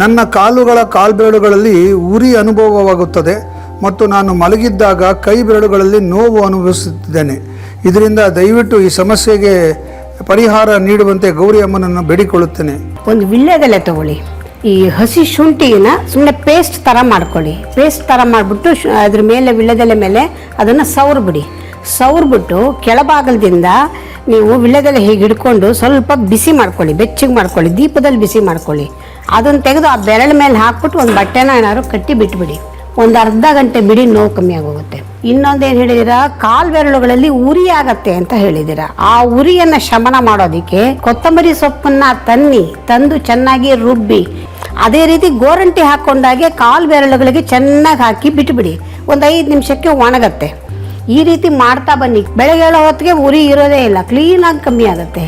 ನನ್ನ ಕಾಲುಗಳ ಕಾಲ್ಬೆರಳುಗಳಲ್ಲಿ ಉರಿ ಅನುಭವವಾಗುತ್ತದೆ ಮತ್ತು ನಾನು ಮಲಗಿದ್ದಾಗ ಕೈ ಬೆರಳುಗಳಲ್ಲಿ ನೋವು ಅನುಭವಿಸುತ್ತಿದ್ದೇನೆ. ಇದರಿಂದ ದಯವಿಟ್ಟು ಈ ಸಮಸ್ಯೆಗೆ ಪರಿಹಾರ ನೀಡುವಂತೆ ಗೌರಿ ಅಮ್ಮನನ್ನು ಬೇಡಿಕೊಳ್ಳುತ್ತೇನೆ. ಒಂದು ವಿಳ್ಯದೆಲೆ ತಗೊಳ್ಳಿ. ಈ ಹಸಿ ಶುಂಠಿನ ಸುಮ್ಮನೆ ಪೇಸ್ಟ್ ಥರ ಮಾಡ್ಕೊಳ್ಳಿ. ಪೇಸ್ಟ್ ಥರ ಮಾಡಿಬಿಟ್ಟು ಅದ್ರ ಮೇಲೆ ವಿಳ್ಯದೆಲೆ ಮೇಲೆ ಅದನ್ನು ಸವರ್ಬಿಡಿ. ಸವರ್ಬಿಟ್ಟು ಕೆಳಭಾಗದಿಂದ ನೀವು ವಿಳ್ಯದೆಲೆ ಹೀಗೆ ಹಿಡ್ಕೊಂಡು ಸ್ವಲ್ಪ ಬಿಸಿ ಮಾಡ್ಕೊಳ್ಳಿ. ಬೆಚ್ಚಗೆ ಮಾಡ್ಕೊಳ್ಳಿ. ದೀಪದಲ್ಲಿ ಬಿಸಿ ಮಾಡ್ಕೊಳ್ಳಿ. ಅದನ್ನು ತೆಗೆದು ಆ ಬೆರಳ ಮೇಲೆ ಹಾಕ್ಬಿಟ್ಟು ಒಂದು ಬಟ್ಟೆನ ಏನಾದ್ರು ಕಟ್ಟಿ ಬಿಟ್ಬಿಡಿ. ಒಂದು ಅರ್ಧ ಗಂಟೆ ಬಿಡಿ, ನೋವು ಕಮ್ಮಿ ಆಗೋಗುತ್ತೆ. ಇನ್ನೊಂದೇನು ಹೇಳಿದಿರಾ? ಕಾಲ್ ಬೆರಳುಗಳಲ್ಲಿ ಉರಿ ಆಗತ್ತೆ ಅಂತ ಹೇಳಿದಿರಾ. ಆ ಉರಿಯನ್ನ ಶಮನ ಮಾಡೋದಕ್ಕೆ ಕೊತ್ತಂಬರಿ ಸೊಪ್ಪನ್ನ ತನ್ನಿ, ತಂದು ಚೆನ್ನಾಗಿ ರುಬ್ಬಿ, ಅದೇ ರೀತಿ ಗೋರಂಟಿ ಹಾಕೊಂಡಾಗೆ ಕಾಲ್ ಬೆರಳುಗಳಿಗೆ ಚೆನ್ನಾಗಿ ಹಾಕಿ ಬಿಟ್ಬಿಡಿ. ಒಂದು ಐದು ನಿಮಿಷಕ್ಕೆ ಒಣಗತ್ತೆ. ಈ ರೀತಿ ಮಾಡ್ತಾ ಬನ್ನಿ. ಬೆಳಗ್ಗೆ ಹೇಳೋ ಹೊತ್ತಿಗೆ ಉರಿ ಇರೋದೇ ಇಲ್ಲ. ಕ್ಲೀನಾಗಿ ಕಮ್ಮಿ ಆಗುತ್ತೆ.